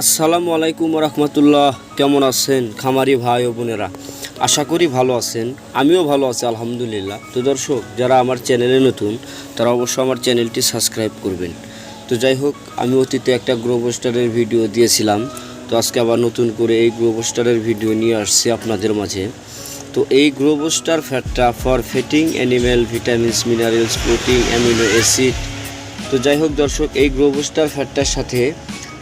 আসসালামু আলাইকুম রহমতুল্লাহ কেমন আছেন খামারি ভাই ও বোনেরা? আশা করি ভালো আছেন। আমিও ভালো আছি, আলহামদুলিল্লাহ। তো দর্শক, যারা আমার চ্যানেলে নতুন, তারা অবশ্যই আমার চ্যানেলটি সাবস্ক্রাইব করবেন। তো যাই হোক, আমি অতীতে একটা গ্রো পোস্টারের ভিডিও দিয়েছিলাম। তো আজকে আবার নতুন করে এই গ্রো পোস্টারের ভিডিও নিয়ে আসছি আপনাদের মাঝে। তো এই grow poster ফ্যাটটা for fattening animal vitamins, minerals, protein, amino acid. তো যাই হোক দর্শক, এই গ্রো বুস্টার ফ্যাটটার সাথে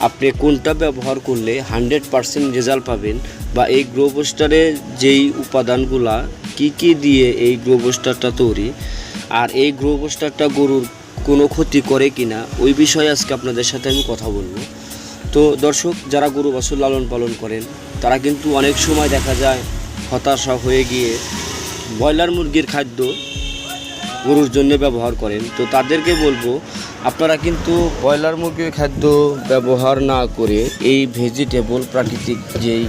আপনি কোনটা ব্যবহার করলে হান্ড্রেড পারসেন্ট রেজাল্ট পাবেন বা এই গ্রো বুস্টারে যেই উপাদানগুলা কি কি দিয়ে এই গ্রো বুস্টারটা তৈরি আর এই গ্রো গরুর কোনো ক্ষতি করে কি না ওই বিষয়ে আজকে আপনাদের সাথে আমি কথা বলব। তো দর্শক, যারা গরু বাছুর লালন পালন করেন, তারা কিন্তু অনেক সময় দেখা যায় হতাশা হয়ে গিয়ে ব্রয়লার মুরগির খাদ্য গরুর জন্য ব্যবহার করেন। তো তাদেরকে বলব, আপনারা কিন্তু ব্রয়লার মুরগির খাদ্য ব্যবহার না করে এই ভেজিটেবল প্রাকৃতিক যেই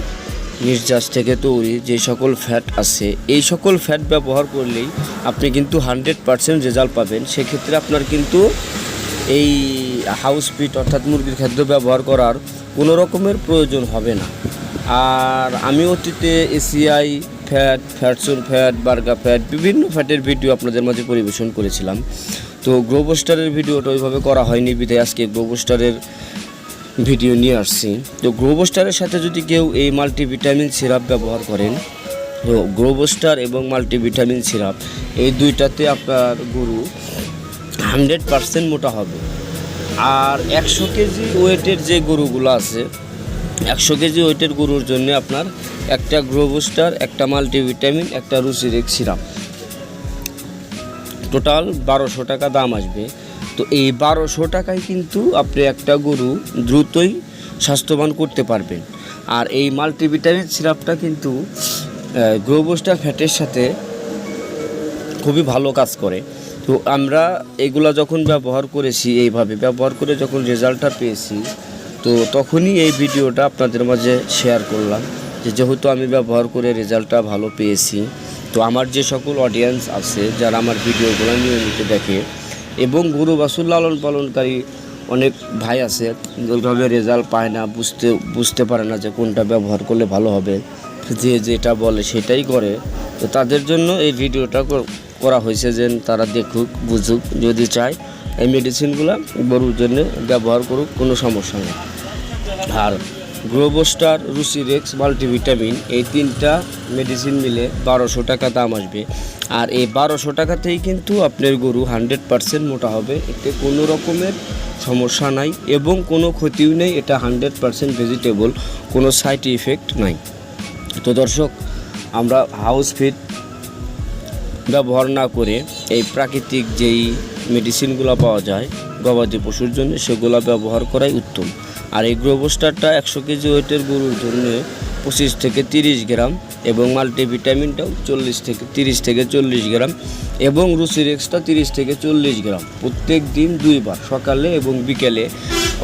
নির্যাস থেকে তৈরি যে সকল ফ্যাট আছে, এই সকল ফ্যাট ব্যবহার করলেই আপনি কিন্তু হান্ড্রেড পারসেন্ট রেজাল্ট পাবেন। সেক্ষেত্রে আপনার কিন্তু এই হাউস ফিট অর্থাৎ মুরগির খাদ্য ব্যবহার করার কোনো রকমের প্রয়োজন হবে না। আর আমি অতীতে এসিআই ফ্যাট ফ্যাটসুন ফ্যাট, বার্গা ফ্যাট, বিভিন্ন ফ্যাটের ভিডিও আপনাদের মাঝে পরিবেশন করেছিলাম। তো গ্রোবোস্টারের ভিডিওটা ওইভাবে করা হয়নি বিধায় আজকে গ্রোবোস্টারের ভিডিও নিয়ে আসছি। তো গ্রোবোস্টারের সাথে যদি কেউ এই মাল্টিভিটামিন সিরাপ ব্যবহার করেন, তো গ্রোবোস্টার এবং মাল্টিভিটামিন সিরাপ, এই দুইটাতে আপনার গরু হান্ড্রেড পারসেন্ট মোটা হবে। আর একশো কেজি ওয়েটের যে গরুগুলো আছে একশো কেজি ওয়েটের গরুর জন্য আপনার একটা গ্রোবুস্টার একটা মাল্টিভিটামিন, একটা রুসিরেক সিরাপ। টোটাল বারোশো টাকা দাম আসবে। তো এই বারোশো টাকায় কিন্তু আপনি একটা গরু দ্রুতই স্বাস্থ্যবান করতে পারবেন। আর এই মাল্টিভিটামিন সিরাপটা কিন্তু গ্রোবোস্টার ফ্যাটের সাথে খুবই ভালো কাজ করে। তো আমরা এগুলা যখন ব্যবহার করেছি, এইভাবে ব্যবহার করে যখন রেজাল্টটা পেয়েছি তো তখনই এই ভিডিওটা আপনাদের মাঝে শেয়ার করলাম যে যেহেতু আমি ব্যবহার করে রেজাল্টটা ভালো পেয়েছি, তো আমার যে সকল অডিয়েন্স আছে যারা আমার ভিডিওগুলো নিয়মিত দেখে এবং গরু বাছুর লালন পালনকারী অনেক ভাই আছে, ওইভাবে রেজাল্ট পায় না, বুঝতে বুঝতে পারে না যে কোনটা ব্যবহার করলে ভালো হবে, যে যেটা বলে সেটাই করে, তো তাদের জন্য এই ভিডিওটা করা হয়েছে যে তারা দেখুক, বুঝুক, যদি চায় এই মেডিসিনগুলো গরুর জন্য ব্যবহার করুক, কোনো সমস্যা নেই। আর গ্রোবোস্টার, রুসিরেক্স, মাল্টিভিটামিন এই তিনটা মেডিসিন মিলে বারোশো টাকা দাম আসবে। আর এই বারোশো টাকাতেই কিন্তু আপনার গরু হান্ড্রেড পারসেন্ট মোটা হবে। এতে কোনো রকমের সমস্যা নাই এবং কোনো ক্ষতিও নেই। এটা হান্ড্রেড পারসেন্ট ভেজিটেবল কোনো সাইড ইফেক্ট নাই। তো দর্শক, আমরা হাউস ফিট ব্যবহার না করে এই প্রাকৃতিক যেই মেডিসিনগুলো পাওয়া যায় গবাদি পশুর জন্য, সেগুলো ব্যবহার করাই উত্তম। আর এই গ্রোবোস্টারটা একশো কেজি ওয়েটের গরুর জন্য পঁচিশ থেকে তিরিশ গ্রাম এবং মাল্টিভিটামিনটাও চল্লিশ থেকে তিরিশ থেকে চল্লিশ গ্রাম এবং রুসিরেক্সটা তিরিশ থেকে চল্লিশ গ্রাম। প্রত্যেক দিন দুইবার, সকালে এবং বিকেলে।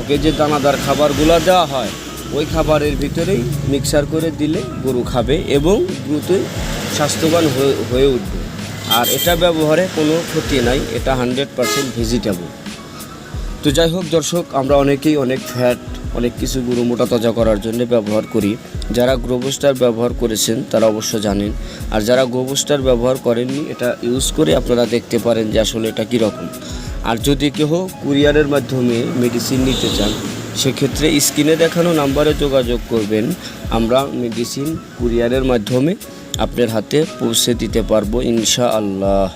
ওকে যে দানাদার খাবারগুলো দেওয়া হয়, ওই খাবারের ভিতরেই মিক্সার করে দিলে গরু খাবে এবং দ্রুতই স্বাস্থ্যবান হয়ে উঠবে। আর এটা ব্যবহারে কোনো ক্ষতি নাই, এটা হান্ড্রেড পারসেন্ট ভেজিটেবল তো যাই হোক দর্শক, আমরা অনেকেই অনেক ফ্যাট অনেক কিছু গরু মোটা তাজা করার জন্য ব্যবহার করি। যারা গ্রোবোস্টার ব্যবহার করেছেন, তারা অবশ্য জানেন। আর যারা গ্রোবোস্টার ব্যবহার করেননি, এটা ইউজ করে আপনারা দেখতে পারেন যে আসলে এটা কীরকম আর যদি কেউ কুরিয়ারের মাধ্যমে মেডিসিন নিতে চান, সেক্ষেত্রে স্ক্রিনে দেখানো নাম্বারে যোগাযোগ করবেন। আমরা মেডিসিন কুরিয়ারের মাধ্যমে আপনার হাতে পৌঁছে দিতে পারব ইনশা আল্লাহ